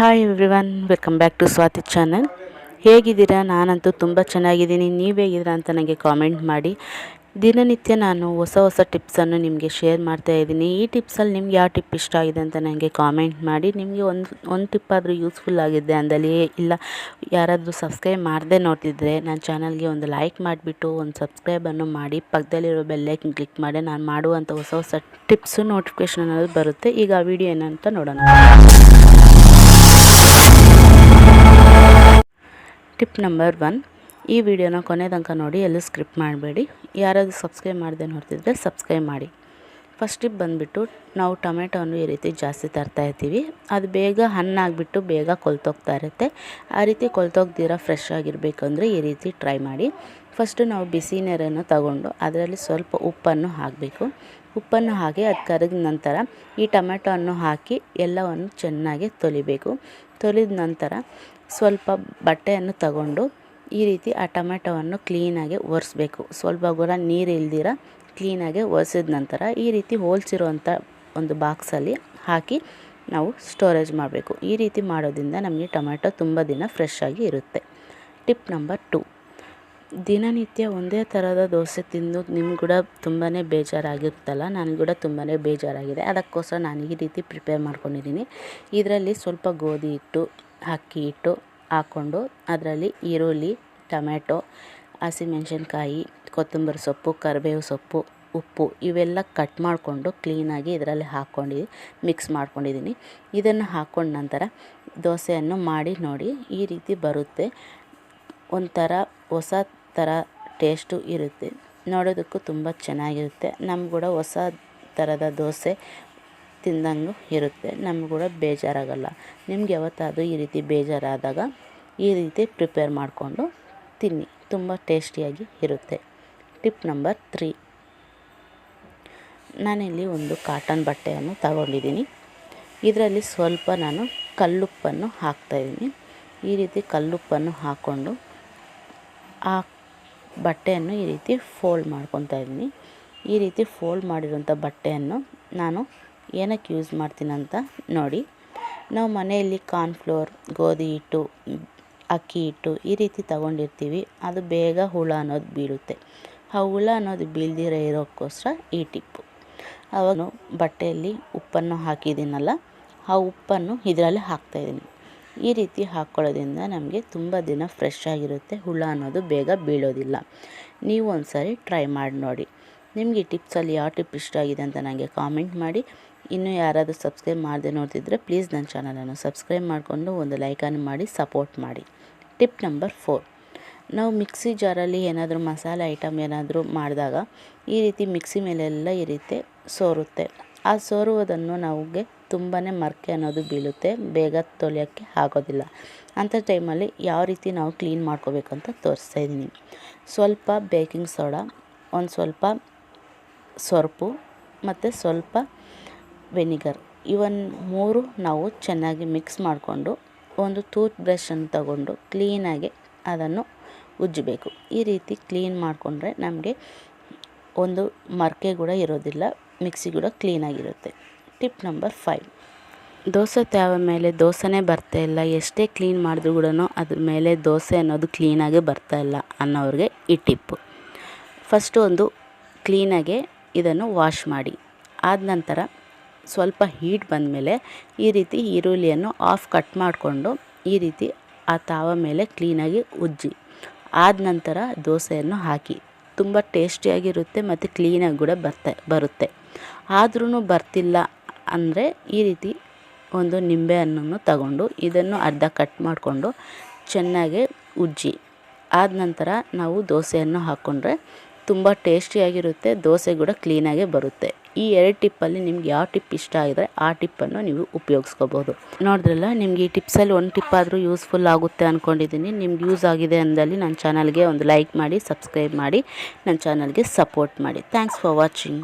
Hi everyone welcome back to Swati channel ಹೇಗಿದ್ದೀರಾ? ನಾನಂತೂ ತುಂಬ ಚೆನ್ನಾಗಿದ್ದೀನಿ. ನೀವು ಹೇಗಿದ್ದೀರಾ ಅಂತ ನನಗೆ ಕಾಮೆಂಟ್ ಮಾಡಿ. ದಿನನಿತ್ಯ ನಾನು ಹೊಸ ಹೊಸ ಟಿಪ್ಸನ್ನು ನಿಮಗೆ ಶೇರ್ ಮಾಡ್ತಾ ಇದ್ದೀನಿ. ಈ ಟಿಪ್ಸಲ್ಲಿ ನಿಮ್ಗೆ ಯಾವ ಟಿಪ್ ಇಷ್ಟ ಆಗಿದೆ ಅಂತ ನನಗೆ ಕಾಮೆಂಟ್ ಮಾಡಿ. ನಿಮಗೆ ಒಂದು ಒಂದು ಟಿಪ್ ಆದರೂ ಯೂಸ್ಫುಲ್ ಆಗಿದೆ ಅಂದಲ್ಲಿ ಇಲ್ಲ, ಯಾರಾದರೂ ಸಬ್ಸ್ಕ್ರೈಬ್ ಮಾಡದೆ ನೋಡ್ತಿದ್ರೆ ನನ್ನ ಚಾನಲ್ಗೆ ಒಂದು ಲೈಕ್ ಮಾಡಿಬಿಟ್ಟು, ಒಂದು ಸಬ್ಸ್ಕ್ರೈಬನ್ನು ಮಾಡಿ. ಪಕ್ಕದಲ್ಲಿರೋ ಬೆಲ್ಲೈಕನ್ ಕ್ಲಿಕ್ ಮಾಡಿ. ನಾನು ಮಾಡುವಂಥ ಹೊಸ ಹೊಸ ಟಿಪ್ಸು ನೋಟಿಫಿಕೇಷನ್ ಅನ್ನೋದು ಬರುತ್ತೆ. ಈಗ ಆ ವಿಡಿಯೋ ಏನಂತ ನೋಡೋಣ. Tip number one. ಈ ವಿಡಿಯೋನ ಕೊನೆ ತನಕ ನೋಡಿ, ಎಲ್ಲೂ ಸ್ಕ್ರಿಪ್ಟ್ ಮಾಡಬೇಡಿ. ಯಾರಾದರೂ ಸಬ್ಸ್ಕ್ರೈಬ್ ಮಾಡದೆ ನೋಡ್ತಿದ್ರೆ ಸಬ್ಸ್ಕ್ರೈಬ್ ಮಾಡಿ. ಫಸ್ಟ್ ಟಿಪ್ ಬಂದುಬಿಟ್ಟು ನಾವು ಟೊಮೆಟೊವನ್ನು ಈ ರೀತಿ ಜಾಸ್ತಿ ತರ್ತಾ ಇರ್ತೀವಿ. ಅದು ಬೇಗ ಹಣ್ಣಾಗಿಬಿಟ್ಟು ಬೇಗ ಕೊಲ್ತೋಗ್ತಾ ಇರುತ್ತೆ. ಆ ರೀತಿ ಕೊಲ್ತೋಗ್ದಿರೋ ಫ್ರೆಶ್ ಆಗಿರಬೇಕಂದ್ರೆ ಈ ರೀತಿ ಟ್ರೈ ಮಾಡಿ. ಫಸ್ಟು ನಾವು ಬಿಸಿ ನೀರನ್ನು ತಗೊಂಡು ಅದರಲ್ಲಿ ಸ್ವಲ್ಪ ಉಪ್ಪನ್ನು ಹಾಕಬೇಕು. ಉಪ್ಪನ್ನು ಹಾಕಿ ಅದು ಕರಗಿದ ನಂತರ ಈ ಟೊಮೆಟೊವನ್ನು ಹಾಕಿ ಎಲ್ಲವನ್ನು ಚೆನ್ನಾಗಿ ತೊಳಿಬೇಕು ತೊಳೆದ ನಂತರ ಸ್ವಲ್ಪ ಬಟ್ಟೆಯನ್ನು ತಗೊಂಡು ಈ ರೀತಿ ಆ ಟೊಮೆಟೊವನ್ನು ಕ್ಲೀನಾಗಿ ಒರೆಸ್ಬೇಕು. ಸ್ವಲ್ಪ ಕೂಡ ನೀರು ಇಲ್ದಿರ ಕ್ಲೀನಾಗಿ ಒರೆಸಿದ ನಂತರ ಈ ರೀತಿ ಹೋಲ್ಸಿರುವಂಥ ಒಂದು ಬಾಕ್ಸಲ್ಲಿ ಹಾಕಿ ನಾವು ಸ್ಟೋರೇಜ್ ಮಾಡಬೇಕು. ಈ ರೀತಿ ಮಾಡೋದ್ರಿಂದ ನಮಗೆ ಟೊಮೆಟೊ ತುಂಬ ದಿನ ಫ್ರೆಶ್ ಆಗಿ ಇರುತ್ತೆ. Tip number two. ದಿನನಿತ್ಯ ಒಂದೇ ಥರದ ದೋಸೆ ತಿಂದು ನಿಮ್ಗೆ ಕೂಡ ತುಂಬಾ ಬೇಜಾರಾಗಿರುತ್ತಲ್ಲ? ನನಗೆ ಕೂಡ ತುಂಬಾ ಬೇಜಾರಾಗಿದೆ. ಅದಕ್ಕೋಸ್ಕರ ನಾನು ಈ ರೀತಿ ಪ್ರಿಪೇರ್ ಮಾಡ್ಕೊಂಡಿದ್ದೀನಿ. ಇದರಲ್ಲಿ ಸ್ವಲ್ಪ ಗೋಧಿ ಹಿಟ್ಟು, ಅಕ್ಕಿ ಹಿಟ್ಟು ಹಾಕ್ಕೊಂಡು ಅದರಲ್ಲಿ ಈರುಳ್ಳಿ ಟೊಮೆಟೊ ಹಸಿಮೆಣ್ಸಿನ್ಕಾಯಿ, ಕೊತ್ತಂಬರಿ ಸೊಪ್ಪು, ಕರಿಬೇವು ಸೊಪ್ಪು, ಉಪ್ಪು ಇವೆಲ್ಲ ಕಟ್ ಮಾಡಿಕೊಂಡು ಕ್ಲೀನಾಗಿ ಇದರಲ್ಲಿ ಹಾಕ್ಕೊಂಡು ಮಿಕ್ಸ್ ಮಾಡ್ಕೊಂಡಿದ್ದೀನಿ. ಇದನ್ನು ಹಾಕ್ಕೊಂಡ ನಂತರ ದೋಸೆಯನ್ನು ಮಾಡಿ ನೋಡಿ ಈ ರೀತಿ ಬರುತ್ತೆ. ಒಂಥರ ಹೊಸ ಥರ ಟೇಸ್ಟು ಇರುತ್ತೆ. ನೋಡೋದಕ್ಕೂ ತುಂಬ ಚೆನ್ನಾಗಿರುತ್ತೆ. ನಮ್ಗೆ ಕೂಡ ಹೊಸ ಥರದ ದೋಸೆ ತಿಂದಂಗೂ ಇರುತ್ತೆ. ನಮ್ಗೆ ಕೂಡ ಬೇಜಾರಾಗಲ್ಲ. ನಿಮ್ಗೆ ಯಾವತ್ತಾದರೂ ಈ ರೀತಿ ಬೇಜಾರಾದಾಗ ಈ ರೀತಿ ಪ್ರಿಪೇರ್ ಮಾಡಿಕೊಂಡು ತಿನ್ನಿ. ತುಂಬ ಟೇಸ್ಟಿಯಾಗಿ ಇರುತ್ತೆ. Tip number three. ನಾನಿಲ್ಲಿ ಒಂದು ಕಾಟನ್ ಬಟ್ಟೆಯನ್ನು ತಗೊಂಡಿದ್ದೀನಿ. ಇದರಲ್ಲಿ ಸ್ವಲ್ಪ ನಾನು ಕಲ್ಲುಪ್ಪನ್ನು ಹಾಕ್ತಾಯಿದ್ದೀನಿ ಈ ರೀತಿ ಕಲ್ಲುಪ್ಪನ್ನು ಹಾಕ್ಕೊಂಡು ಆ ಬಟ್ಟೆಯನ್ನು ಈ ರೀತಿ ಫೋಲ್ಡ್ ಮಾಡ್ಕೊತಾ ಇದ್ದೀನಿ. ಈ ರೀತಿ ಫೋಲ್ಡ್ ಮಾಡಿರೋಂಥ ಬಟ್ಟೆಯನ್ನು ನಾನು ಏನಕ್ಕೆ ಯೂಸ್ ಮಾಡ್ತೀನಂತ ನೋಡಿ. ನಾವು ಮನೆಯಲ್ಲಿ ಕಾರ್ನ್ಫ್ಲೋರ್, ಗೋಧಿ ಹಿಟ್ಟು, ಅಕ್ಕಿ ಹಿಟ್ಟು ಈ ರೀತಿ ತಗೊಂಡಿರ್ತೀವಿ. ಅದು ಬೇಗ ಹುಳ ಅನ್ನೋದು ಬೀಳುತ್ತೆ. ಆ ಹುಳ ಅನ್ನೋದು ಬೀಳ್ದಿರೋ ಇರೋಕ್ಕೋಸ್ಕರ ಈ ಟಿಪ್ಪು ಅವನು ಬಟ್ಟೆಯಲ್ಲಿ ಉಪ್ಪನ್ನು ಹಾಕಿದ್ದೀನಲ್ಲ, ಆ ಉಪ್ಪನ್ನು ಇದರಲ್ಲಿ ಹಾಕ್ತಾಯಿದ್ದೀನಿ ಈ ರೀತಿ ಹಾಕ್ಕೊಳ್ಳೋದ್ರಿಂದ ನಮಗೆ ತುಂಬ ದಿನ ಫ್ರೆಶ್ ಆಗಿರುತ್ತೆ. ಹುಳ ಅನ್ನೋದು ಬೇಗ ಬೀಳೋದಿಲ್ಲ. ನೀವು ಒಂದು ಟ್ರೈ ಮಾಡಿ ನೋಡಿ. ನಿಮಗೆ ಟಿಪ್ಸಲ್ಲಿ ಯಾವ ಟಿಪ್ ಇಷ್ಟ ಆಗಿದೆ ಅಂತ ನನಗೆ ಕಾಮೆಂಟ್ ಮಾಡಿ. ಇನ್ನೂ ಯಾರಾದರೂ ಸಬ್ಸ್ಕ್ರೈಬ್ ಮಾಡದೆ ನೋಡ್ತಿದ್ರೆ ಪ್ಲೀಸ್ ನನ್ನ ಚಾನಲನ್ನು ಸಬ್ಸ್ಕ್ರೈಬ್ ಮಾಡಿಕೊಂಡು ಒಂದು ಲೈಕನ್ನು ಮಾಡಿ ಸಪೋರ್ಟ್ ಮಾಡಿ. ಟಿಪ್ ನಂಬರ್ ಫೋರ್ ನಾವು ಮಿಕ್ಸಿ ಜಾರಲ್ಲಿ ಏನಾದರೂ ಮಸಾಲೆ ಐಟಮ್ ಏನಾದರೂ ಮಾಡಿದಾಗ ಈ ರೀತಿ ಮಿಕ್ಸಿ ಮೇಲೆಲ್ಲ ಈ ರೀತಿ ಸೋರುತ್ತೆ. ಆ ಸೋರುವುದನ್ನು ನಮಗೆ ತುಂಬಾ ಮರಕೆ ಅನ್ನೋದು ಬೀಳುತ್ತೆ. ಬೇಗ ತೊಳೆಯೋಕ್ಕೆ ಆಗೋದಿಲ್ಲ. ಅಂಥ ಟೈಮಲ್ಲಿ ಯಾವ ರೀತಿ ನಾವು ಕ್ಲೀನ್ ಮಾಡ್ಕೋಬೇಕು ಅಂತ ತೋರಿಸ್ತಾ ಇದ್ದೀನಿ. ಸ್ವಲ್ಪ ಬೇಕಿಂಗ್ ಸೋಡಾ, ಒಂದು ಸ್ವಲ್ಪ ಸೊರಪು ಮತ್ತು ಸ್ವಲ್ಪ ವೆನಿಗರ್. ಇವನ್ ಮೂರು ನಾವು ಚೆನ್ನಾಗಿ ಮಿಕ್ಸ್ ಮಾಡಿಕೊಂಡು ಒಂದು ಟೂತ್ ಬ್ರಷನ್ನು ತಗೊಂಡು ಕ್ಲೀನಾಗಿ ಅದನ್ನು ಉಜ್ಜಬೇಕು. ಈ ರೀತಿ ಕ್ಲೀನ್ ಮಾಡಿಕೊಂಡ್ರೆ ನಮಗೆ ಒಂದು ಮರಕೆ ಕೂಡ ಇರೋದಿಲ್ಲ, ಮಿಕ್ಸಿ ಕೂಡ ಕ್ಲೀನಾಗಿರುತ್ತೆ ಟಿಪ್ ನಂಬರ್ ಫೈವ್. ದೋಸೆ ತ್ಯಾವ ಮೇಲೆ ದೋಸೆನೇ ಬರ್ತಾ ಇಲ್ಲ. ಎಷ್ಟೇ ಕ್ಲೀನ್ ಮಾಡಿದ್ರು ಕೂಡ ಅದ್ರ ಮೇಲೆ ದೋಸೆ ಅನ್ನೋದು ಕ್ಲೀನಾಗಿ ಬರ್ತಾ ಇಲ್ಲ ಅನ್ನೋರಿಗೆ ಈ ಟಿಪ್ಪು ಫಸ್ಟು ಒಂದು ಕ್ಲೀನಾಗೆ ಇದನ್ನು ವಾಶ್ ಮಾಡಿ. ಆದ ನಂತರ ಸ್ವಲ್ಪ ಹೀಟ್ ಬಂದಮೇಲೆ ಈ ರೀತಿ ಈರುಳ್ಳಿಯನ್ನು ಆಫ್ ಕಟ್ ಮಾಡಿಕೊಂಡು ಈ ರೀತಿ ಆ ತಾವ ಮೇಲೆ ಕ್ಲೀನಾಗಿ ಉಜ್ಜಿ. ಆದ ನಂತರ ದೋಸೆಯನ್ನು ಹಾಕಿ. ತುಂಬ ಟೇಸ್ಟಿಯಾಗಿರುತ್ತೆ ಮತ್ತು ಕ್ಲೀನಾಗಿ ಕೂಡ ಬರ್ತಾ, ಬರುತ್ತೆ. ಆದ್ರೂ ಬರ್ತಿಲ್ಲ ಅಂದರೆ ಈ ರೀತಿ ಒಂದು ನಿಂಬೆ ಹಣ್ಣನ್ನು ತಗೊಂಡು ಇದನ್ನು ಅರ್ಧ ಕಟ್ ಮಾಡಿಕೊಂಡು ಚೆನ್ನಾಗಿ ಉಜ್ಜಿ. ಆದ ನಂತರ ನಾವು ದೋಸೆಯನ್ನು ಹಾಕ್ಕೊಂಡ್ರೆ ತುಂಬ ಟೇಸ್ಟಿಯಾಗಿರುತ್ತೆ, ದೋಸೆ ಕೂಡ ಕ್ಲೀನಾಗೆ ಬರುತ್ತೆ. ಈ ಎರಡು ಟಿಪ್ಪಲ್ಲಿ ನಿಮ್ಗೆ ಯಾವ ಟಿಪ್ ಇಷ್ಟ ಆಗಿದ್ರೆ ಆ ಟಿಪ್ಪನ್ನು ನೀವು ಉಪಯೋಗಿಸ್ಕೋಬೋದು. ನೋಡಿದ್ರಲ್ಲ, ನಿಮ್ಗೆ ಈ ಟಿಪ್ಸಲ್ಲಿ ಒಂದು ಟಿಪ್ ಆದರೂ ಯೂಸ್ಫುಲ್ ಆಗುತ್ತೆ ಅಂದ್ಕೊಂಡಿದ್ದೀನಿ ನಿಮ್ಗೆ ಯೂಸ್ ಆಗಿದೆ ಅಂದಲ್ಲಿ ನನ್ನ ಚಾನಲ್ಗೆ ಒಂದು ಲೈಕ್ ಮಾಡಿ ಸಬ್ಸ್ಕ್ರೈಬ್ ಮಾಡಿ ನನ್ನ ಚಾನಲ್ಗೆ ಸಪೋರ್ಟ್ ಮಾಡಿ. Thanks for watching